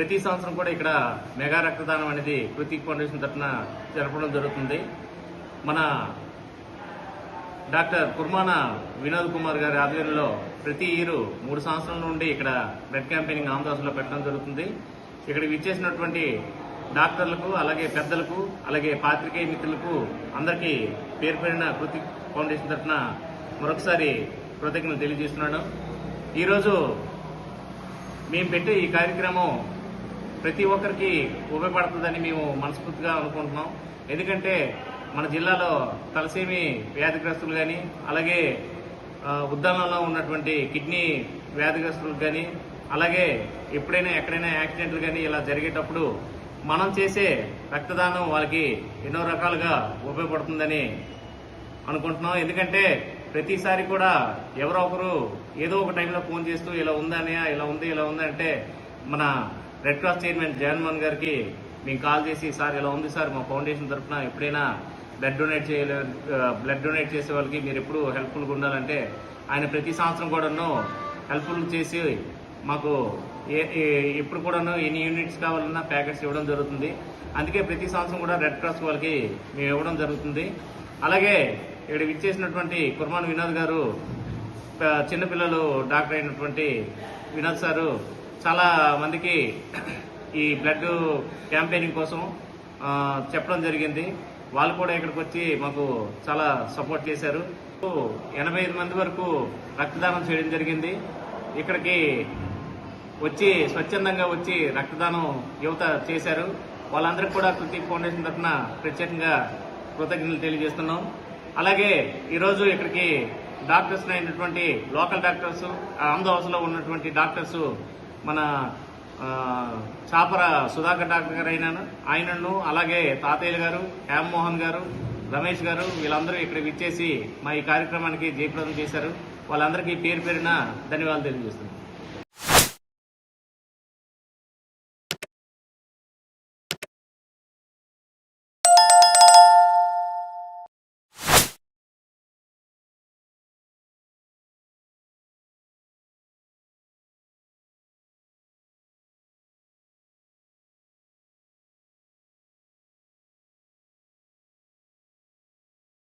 ప్రతి సంవత్సరం కూడా ఇక్కడ మెగా రక్తదానం అనేది ప్రతీక్ ఫౌండేషన్ తరఫున జరపడం జరుగుతుంది. మన డాక్టర్ కుర్మాన వినోద్ కుమార్ గారి ఆధ్వర్యంలో ప్రతి ఇయరు మూడు సంవత్సరాల నుండి ఇక్కడ బ్లడ్ క్యాంపెయినింగ్ ఆంధ్రప్రదేశ్లో పెట్టడం జరుగుతుంది. ఇక్కడికి విచ్చేసినటువంటి డాక్టర్లకు అలాగే పెద్దలకు అలాగే పాత్రికేయ మిత్రులకు అందరికీ పేరు పేరిన కృతిక్ ఫౌండేషన్ తరఫున మరొకసారి కృతజ్ఞతలు తెలియజేస్తున్నాను. ఈరోజు మేము పెట్టే ఈ కార్యక్రమం ప్రతి ఒక్కరికి ఉపయోగపడుతుందని మేము మనస్ఫూర్తిగా అనుకుంటున్నాం. ఎందుకంటే మన జిల్లాలో తలసేమి వ్యాధిగ్రస్తులు కానీ అలాగే ఉద్దానంలో ఉన్నటువంటి కిడ్నీ వ్యాధిగ్రస్తులకు కానీ అలాగే ఎప్పుడైనా ఎక్కడైనా యాక్సిడెంట్లు కానీ ఇలా జరిగేటప్పుడు మనం చేసే రక్తదానం వాళ్ళకి ఎన్నో రకాలుగా ఉపయోగపడుతుందని అనుకుంటున్నాం. ఎందుకంటే ప్రతిసారి కూడా ఎవరో ఒకరు ఏదో ఒక టైంలో ఫోన్ చేస్తూ ఇలా ఉందని ఇలా ఉంది ఇలా ఉందంటే మన రెడ్ క్రాస్ చైర్మన్ జగన్మోహన్ గారికి మేము కాల్ చేసి సార్ ఇలా ఉంది సార్ మా ఫౌండేషన్ తరఫున ఎప్పుడైనా బ్లడ్ డొనేట్ చేయలే బ్లడ్ డొనేట్ చేసే వాళ్ళకి మీరు ఎప్పుడు హెల్ప్ఫుల్గా ఉండాలంటే ఆయన ప్రతి సంవత్సరం కూడాను హెల్ప్ఫుల్ చేసి మాకు ఏ ఎప్పుడు కూడాను ఎన్ని యూనిట్స్ కావాలన్నా ప్యాకెట్స్ ఇవ్వడం జరుగుతుంది. అందుకే ప్రతి సంవత్సరం కూడా రెడ్ క్రాస్ వాళ్ళకి మేము ఇవ్వడం జరుగుతుంది. అలాగే ఇక్కడ విచ్చేసినటువంటి కుర్మాన్ వినోద్ గారు చిన్నపిల్లలు డాక్టర్ అయినటువంటి వినోద్ సారు చాలా మందికి ఈ బ్లడ్ క్యాంపెయినింగ్ కోసం చెప్పడం జరిగింది. వాళ్ళు కూడా ఇక్కడికి వచ్చి మాకు చాలా సపోర్ట్ చేశారు. ఎనభై ఐదు మంది వరకు రక్తదానం చేయడం జరిగింది. ఇక్కడికి వచ్చి స్వచ్ఛందంగా వచ్చి రక్తదానం యువత చేశారు. వాళ్ళందరికీ కూడా కృతి ఫౌండేషన్ తరఫున ప్రత్యేకంగా కృతజ్ఞతలు తెలియజేస్తున్నాం. అలాగే ఈరోజు ఇక్కడికి డాక్టర్స్ అయినటువంటి లోకల్ డాక్టర్స్ ఆంధ్రవాసలో ఉన్నటువంటి డాక్టర్స్ మన చాపర సుధాకర్ డాక్టర్ గారు అయినాను. ఆయనను అలాగే తాతయ్యలు గారు హ్యామ్మోహన్ గారు రమేష్ గారు వీళ్ళందరూ ఇక్కడ విచ్చేసి మా ఈ కార్యక్రమానికి జయప్రదం చేశారు. వాళ్ళందరికీ పేరు పేరున ధన్యవాదాలు తెలియజేస్తున్నాను.